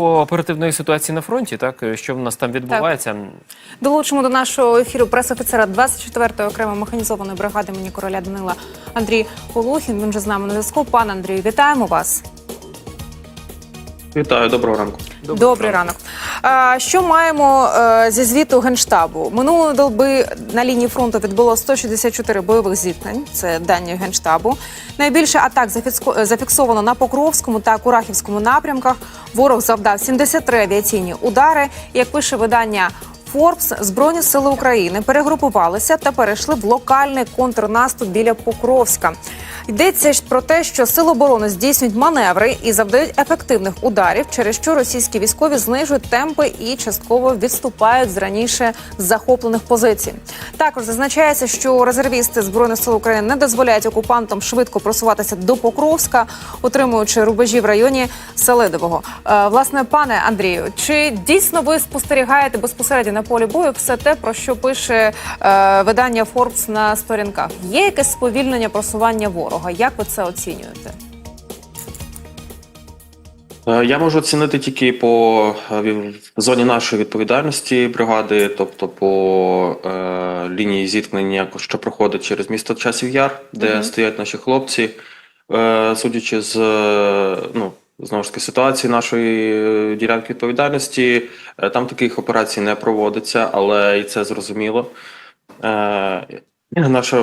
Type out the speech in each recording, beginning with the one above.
Оперативної ситуації на фронті, так що в нас там відбувається? Долучимо до нашого ефіру прес-офіцера 24-ї окремої механізованої бригади мені короля Данила Андрій Полухін. Він вже з нами на зв'язку. Пан Андрію, вітаємо вас. Вітаю, доброго ранку. Добрий ранок. А, що маємо е, зі звіту генштабу? Минулої доби на лінії фронту відбуло 164 бойових зіткнень. Це дані генштабу. Найбільше атак зафіксовано на Покровському та Курахівському напрямках. Ворог завдав 73 авіаційні удари. Як пише видання. Форбс збройні сили України перегрупувалися та перейшли в локальний контрнаступ біля Покровська. Йдеться ж про те, що сили оборони здійснюють маневри і завдають ефективних ударів, через що російські військові знижують темпи і частково відступають з раніше захоплених позицій. Також зазначається, що резервісти збройних сил України не дозволяють окупантам швидко просуватися до Покровська, утримуючи рубежі в районі Селидового. Е, власне, пане Андрію, чи дійсно ви спостерігаєте безпосередньо на полі бою все те, про що пише е, видання Forbes на сторінках? Є якесь сповільнення просування ворога? Як ви це оцінюєте? Е, Я можу оцінити тільки по е, зоні нашої відповідальності бригади, тобто по е, лінії зіткнення, що проходить через місто Часів Яр, де Мгм. стоять наші хлопці. Е, судячи з е, ну, знову ж таки ситуації нашої е, ділянки відповідальності, е, там таких операцій не проводиться, але і це зрозуміло. Е, наша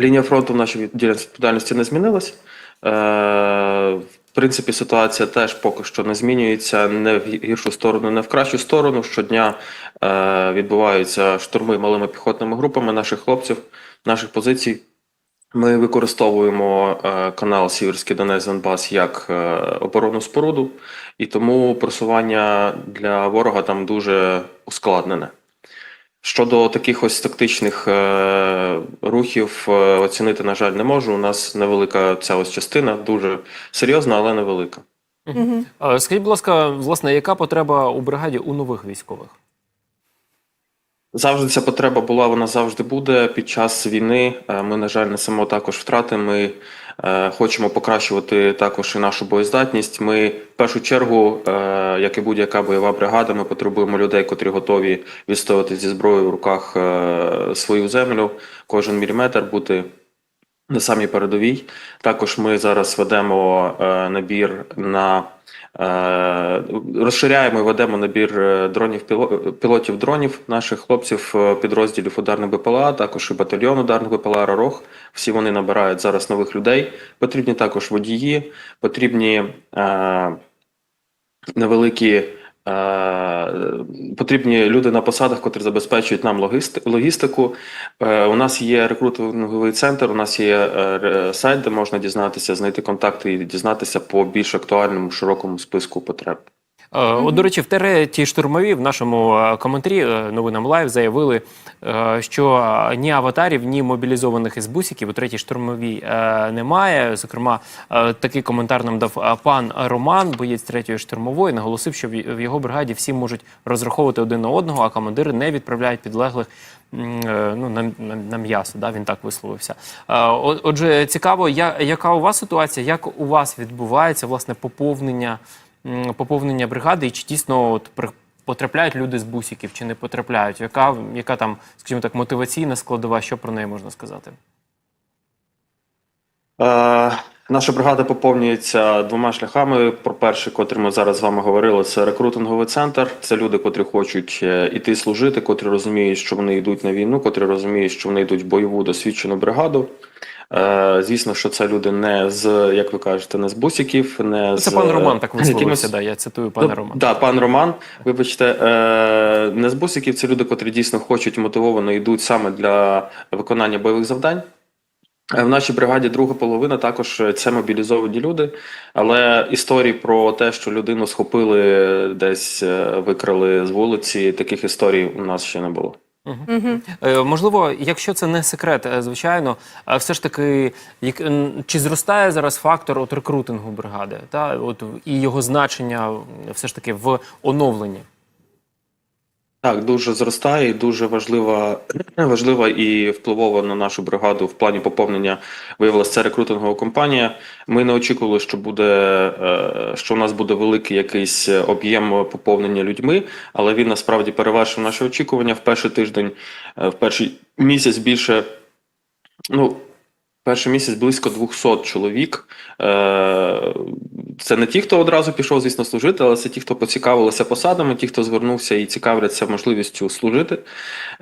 лінія фронту в нашій ділянці відповідальності не змінилась. Е, в принципі, ситуація теж поки що не змінюється не в гіршу сторону, не в кращу сторону. Щодня відбуваються штурми малими піхотними групами наших хлопців, наших позицій. Ми використовуємо е, канал Сіверський Донець Донбас як е, оборонну споруду, і тому просування для ворога там дуже ускладнене. Щодо таких ось тактичних е, рухів оцінити, на жаль, не можу. У нас невелика ця ось частина, дуже серйозна, але невелика. Е, Скажіть, будь ласка, власне, яка потреба у бригаді у нових військових? Завжди ця потреба була, вона завжди буде. Під час війни е, ми, на жаль, несемо також втрати. Ми е, хочемо покращувати також і нашу боєздатність. Ми в першу чергу, е, як і будь-яка бойова бригада, ми потребуємо людей, котрі готові відстоювати зі зброєю в руках свою землю, кожен міліметр бути. На самій передовій також ми зараз ведемо набір на розширяємо і ведемо набір е, дронів пілотів дронів наших хлопців е, підрозділів ударних БПЛА, також і батальйон ударних БПЛА «Ророх». Всі вони набирають зараз нових людей. Потрібні також водії, потрібні е, невеликі. Е, потрібні люди на посадах, котрі забезпечують нам логістику. Е, у нас є рекрутинговий центр, у нас є е, сайт, де можна дізнатися, знайти контакти і дізнатися по більш актуальному широкому списку потреб. Е, От, до речі, в тереті штурмові в нашому е, коментарі е, новинам лайв заявили, що ні аватарів, ні мобілізованих із бусиків у третій штурмовій немає. Зокрема, такий коментар нам дав пан Роман, боєць третьої штурмової, наголосив, що в його бригаді всі можуть розраховувати один на одного, а командири не відправляють підлеглих. Ну, на, на, на м'ясо, да, він так висловився. Отже, цікаво, я, яка у вас ситуація, як у вас відбувається власне поповнення поповнення бригади, і чи дійсно от потрапляють люди з бусиків, чи не потрапляють? Яка, яка там, скажімо так, мотиваційна складова, що про неї можна сказати? Е, наша бригада поповнюється двома шляхами. Про перший, котрий ми зараз з вами говорили, це рекрутинговий центр. Це люди, котрі хочуть е, іти служити, котрі розуміють, що вони йдуть на війну, котрі розуміють, що вони йдуть в бойову досвідчену бригаду. Е, звісно, що це люди не з, як ви кажете, не з бусиків, не з Це пан Роман так висловився, да, я цитую пана Ну, Романа. Да, пан Роман, вибачте, е, не з бусиків, це люди, котрі дійсно хочуть мотивовано йдуть саме для виконання бойових завдань. Е, В нашій бригаді друга половина також е, це мобілізовані люди, але історії про те, що людину схопили десь, е, викрали з вулиці, таких історій у нас ще не було. Е, Можливо, якщо це не секрет, е, звичайно, а все ж таки, як, чи зростає зараз фактор от рекрутингу бригади, та, от, і його значення все ж таки в оновленні? Так, дуже зростає і дуже важлива, важлива і впливова на нашу бригаду в плані поповнення виявилася це рекрутингова компанія. Ми не очікували, що буде е, що у нас буде великий якийсь об'єм поповнення людьми, але він насправді перевершив наші очікування. В перший тиждень, е, в перший місяць більше, ну. Перший місяць близько 200 чоловік. Е, Це не ті, хто одразу пішов, звісно, служити, але це ті, хто поцікавилися посадами, ті, хто звернувся і цікавляться можливістю служити.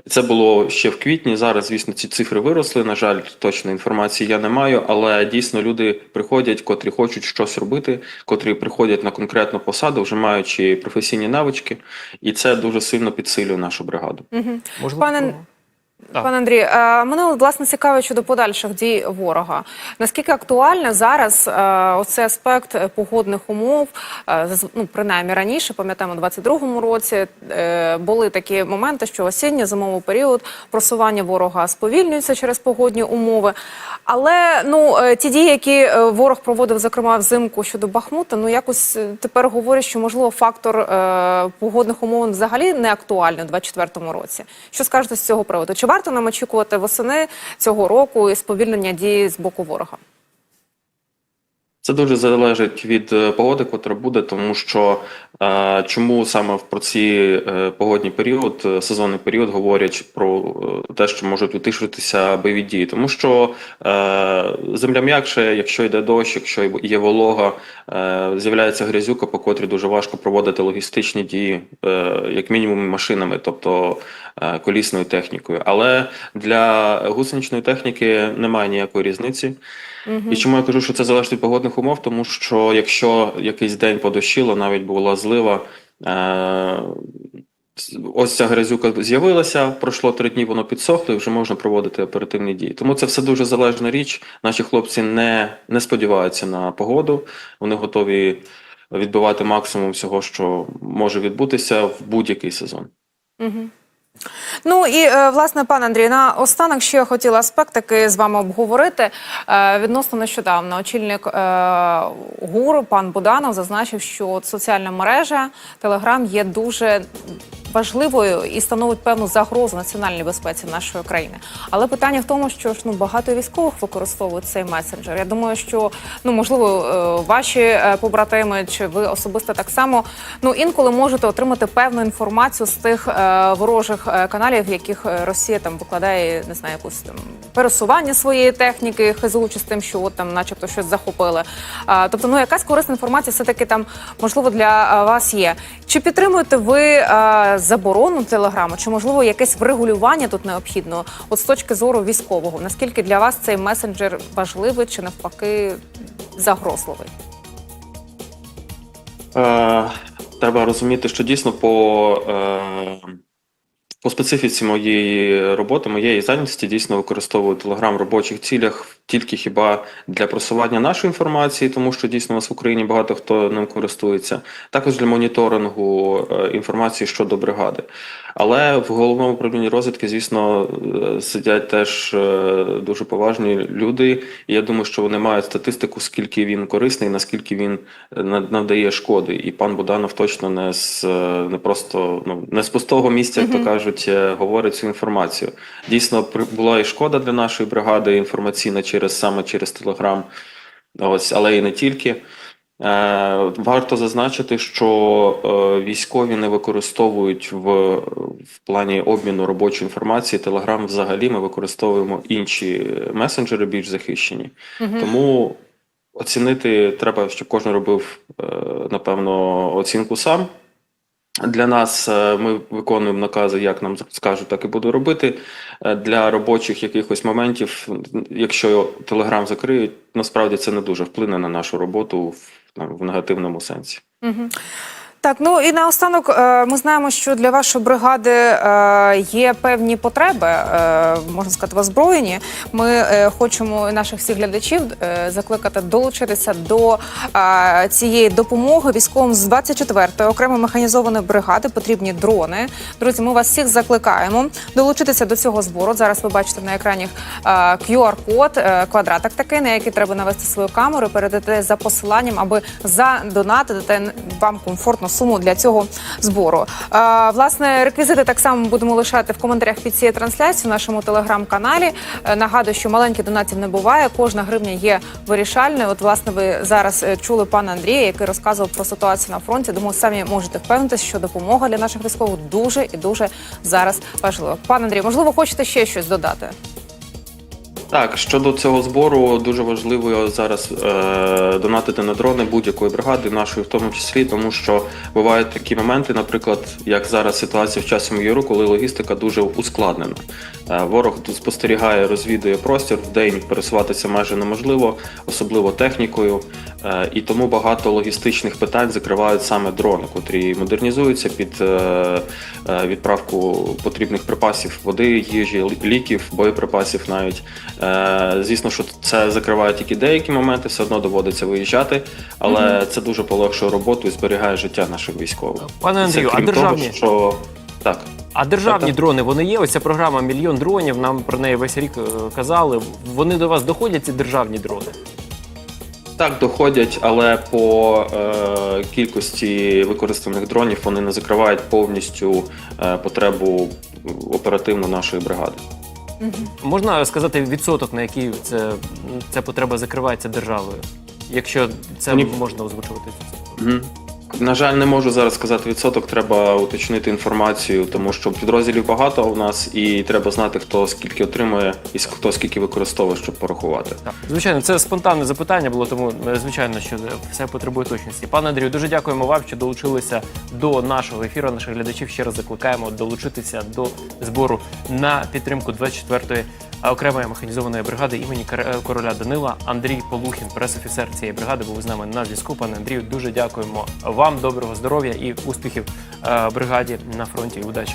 Це було ще в квітні. Зараз, звісно, ці цифри виросли. На жаль, точної інформації я не маю, але дійсно люди приходять, котрі хочуть щось робити, котрі приходять на конкретну посаду, вже маючи професійні навички, і це дуже сильно підсилює нашу бригаду. Можливо, Пане-. Пане Андрій, е, мене власне цікавить щодо подальших дій ворога. Наскільки актуально зараз е, оцей аспект погодних умов? Е, ну, принаймні раніше, пам'ятаємо, у 22-му році були такі моменти, що осінньо зимовий період просування ворога сповільнюється через погодні умови. Але ну ті дії, які ворог проводив, зокрема взимку щодо Бахмута, ну якось тепер говорять, що можливо фактор погодних умов взагалі не актуальний у 24-му році. Що скажете з цього приводу? Чи варто нам очікувати восени цього року і сповільнення дії з боку ворога? Це дуже залежить від е, погоди, котра буде, тому що е, чому саме в- про ці е, погодні період, е, сезонний період говорять про е, те, що можуть утишитися бойові дії, тому що е, земля м'якше, якщо йде дощ, якщо є волога, е, з'являється грязюка, по котрій дуже важко проводити логістичні дії, е, як мінімум машинами, тобто колісною технікою. Але для гусеничної техніки немає ніякої різниці. І чому я кажу, що це залежить від погодних умов? Тому що якщо якийсь день подощило, навіть була злива, е- ось ця грязюка з'явилася, пройшло три дні, воно підсохло, і вже можна проводити оперативні дії. Тому це все дуже залежна річ. Наші хлопці не, не сподіваються на погоду, вони готові відбивати максимум всього, що може відбутися в будь-який сезон. Ну і е, власне, пан Андрій, на останок ще я хотіла аспект такий з вами обговорити. Е, Відносно нещодавно очільник гуру ГУР пан Буданов зазначив, що соціальна мережа Телеграм є дуже важливою і становить певну загрозу національній безпеці нашої країни. Але питання в тому, що ж ну багато військових використовують цей месенджер. Я думаю, що ну можливо е, ваші е, побратими чи ви особисто так само ну інколи можете отримати певну інформацію з тих е, ворожих е, каналів, в яких е, Росія там викладає не знаю, якусь там пересування своєї техніки, хизуючи з тим, що от там, начебто, щось захопили. А, тобто, ну якась корисна інформація все таки там можливо для е, вас є. Чи підтримуєте ви е, заборону телеграму? Чи можливо якесь врегулювання тут необхідно? От з точки зору військового, наскільки для вас цей месенджер важливий чи навпаки загрозливий? Е, треба розуміти, що дійсно по, е, по специфіці моєї роботи, моєї зайнятості дійсно використовую Telegram в робочих цілях тільки хіба для просування нашої інформації, тому що дійсно у нас в Україні багато хто ним користується, також для моніторингу е, інформації щодо бригади. Але в головному управлінні розвідки, звісно, е, сидять теж е, дуже поважні люди. І я думаю, що вони мають статистику, скільки він корисний, наскільки він на- навдає шкоди. І пан Буданов точно не з не просто ну не з пустого місця, як то кажуть, говорить цю інформацію. Дійсно, була і шкода для нашої бригади інформаційна через саме через Телеграм. Ось, але і не тільки. Е, варто зазначити, що е, військові не використовують в, в плані обміну робочої інформації. Телеграм взагалі ми використовуємо інші месенджери більш захищені. Тому оцінити треба, щоб кожен робив, е, напевно, оцінку сам. Для нас е, ми виконуємо накази, як нам скажуть, так і буду робити. Е, Для робочих якихось моментів, якщо Телеграм закриють, насправді це не дуже вплине на нашу роботу в, в негативному сенсі. Так, ну і наостанок е, ми знаємо, що для вашої бригади е, є певні потреби, е, можна сказати, в. Ми хочемо наших всіх глядачів закликати долучитися до цієї допомоги військовим з 24-ї окремої механізованої бригади. Потрібні дрони. Друзі, ми вас всіх закликаємо долучитися до цього збору. Зараз ви бачите на екрані QR-код, квадратик такий, на який треба навести свою камеру, передати за посиланням, аби задонатити вам комфортно суму для цього збору. Власне, реквізити так само будемо лишати в коментарях під цією трансляцією в нашому телеграм-каналі. Е, нагадую, що маленьких донатів не буває. Кожна гривня є вирішальною. От, власне, ви зараз е, чули пана Андрія, який розказував про ситуацію на фронті. Думаю, самі можете впевнитися, що допомога для наших військових дуже і дуже зараз важлива. Пан Андрій, можливо, хочете ще щось додати? Так, щодо цього збору, дуже важливо зараз е, донатити на дрони будь-якої бригади, нашої в тому числі, тому що бувають такі моменти, наприклад, як зараз ситуація в часі Яру, коли логістика дуже ускладнена. Е, ворог тут спостерігає, розвідує простір, в день пересуватися майже неможливо, особливо технікою. Е, і тому багато логістичних питань закривають саме дрони, котрі модернізуються під е, е, відправку потрібних припасів води, їжі, ліків, боєприпасів навіть. Е, Звісно, що це закриває тільки деякі моменти, все одно доводиться виїжджати, але це дуже полегшує роботу і зберігає життя наших військових. Пане Андрію, а державні- того, що так. А державні Так-так. дрони вони є? Ось ця програма Мільйон дронів. Нам про неї весь рік е, казали. Вони до вас доходять ці державні дрони? Так, доходять, але по е, кількості використаних дронів вони не закривають повністю е, потребу оперативно нашої бригади. Можна сказати відсоток, на який це, ця потреба закривається державою, якщо це Ні. можна озвучувати? Мгм. На жаль, не можу зараз сказати відсоток. Треба уточнити інформацію, тому що підрозділів багато у нас, і треба знати, хто скільки отримує і хто скільки використовує, щоб порахувати. Звичайно, це спонтанне запитання було, тому е, звичайно, що все потребує точності. Пане Андрію, дуже дякуємо вам, що долучилися до нашого ефіру. Наших глядачів ще раз закликаємо долучитися до збору на підтримку 24-ї окремої механізованої бригади імені Кар- короля Данила. Андрій Полухін, пресофіцер цієї бригади, був з нами на зв'язку. Пане Андрію, дуже дякуємо вам. Доброго здоров'я і успіхів е, бригаді на фронті. Удачі.